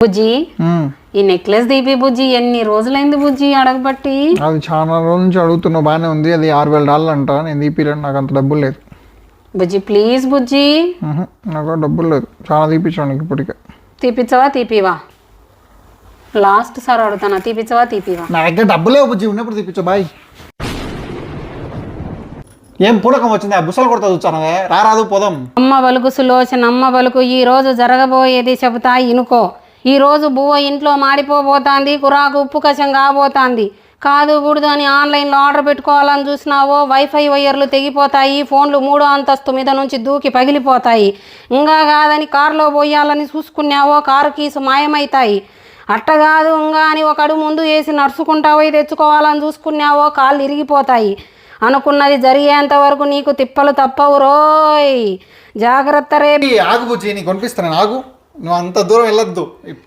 బుజ్జి ఈ నెక్లెస్ దీపి బుజ్జి ఎన్ని రోజులైంది బుజ్జి అడగబట్టి అది చాలా రోజుల నుంచి అడుగుతున్నావు బాగానే ఉంది అది ఆరు వేల డాలర్లు అంట నేను తీపిలేను నాకు అంత డబ్బులు లేదు. బుజ్జి ప్లీజ్ బుజ్జి. ఉహు, నాకు డబ్బులు లేదు చాలా తీపించాను నీకు ఇప్పటికే. తీపిచ్చవా తీపివా లాస్ట్ సార్ అడుగుతానా తీపిచ్చవా తీపివా నా దగ్గర డబ్బులు లేవు బుజ్జి ఉన్నప్పుడు తీపించు బాయ్. ఏం పూనకం వచ్చింది ఆ బుసలు కొడతా చూచాను రారాదు పోదాం. అమ్మ బలుకు సులోచన అమ్మ బలుకు ఈ రోజు జరగబోయేది చెబుతా ఇనుకో. ఈ రోజు బువ్వ ఇంట్లో మాడిపోబోతోంది కురాకు ఉప్పు కషం కాబోతోంది. కాదు కూడదు అని ఆన్లైన్లో ఆర్డర్ పెట్టుకోవాలని చూసినావో వైఫై వైర్లు తెగిపోతాయి ఫోన్లు మూడో అంతస్తు మీద నుంచి దూకి పగిలిపోతాయి. ఇంకా కాదని కారులో పోయాలని చూసుకున్నావో కారు కీసు మాయమైతాయి. అట్ట కాదు ఇంకా అని ఒకడు ముందు వేసి నడుచుకుంటా పోయి తెచ్చుకోవాలని చూసుకున్నావో కాళ్ళు ఇరిగిపోతాయి. అనుకున్నది జరిగేంత వరకు నీకు తిప్పలు తప్పవు రోయ్. జాగ్రత్త రే. ఆగు బుజ్జి నీకు కొనిపిస్తాను ఆగు. నువ్వు అంత దూరం వెళ్ళొద్దు.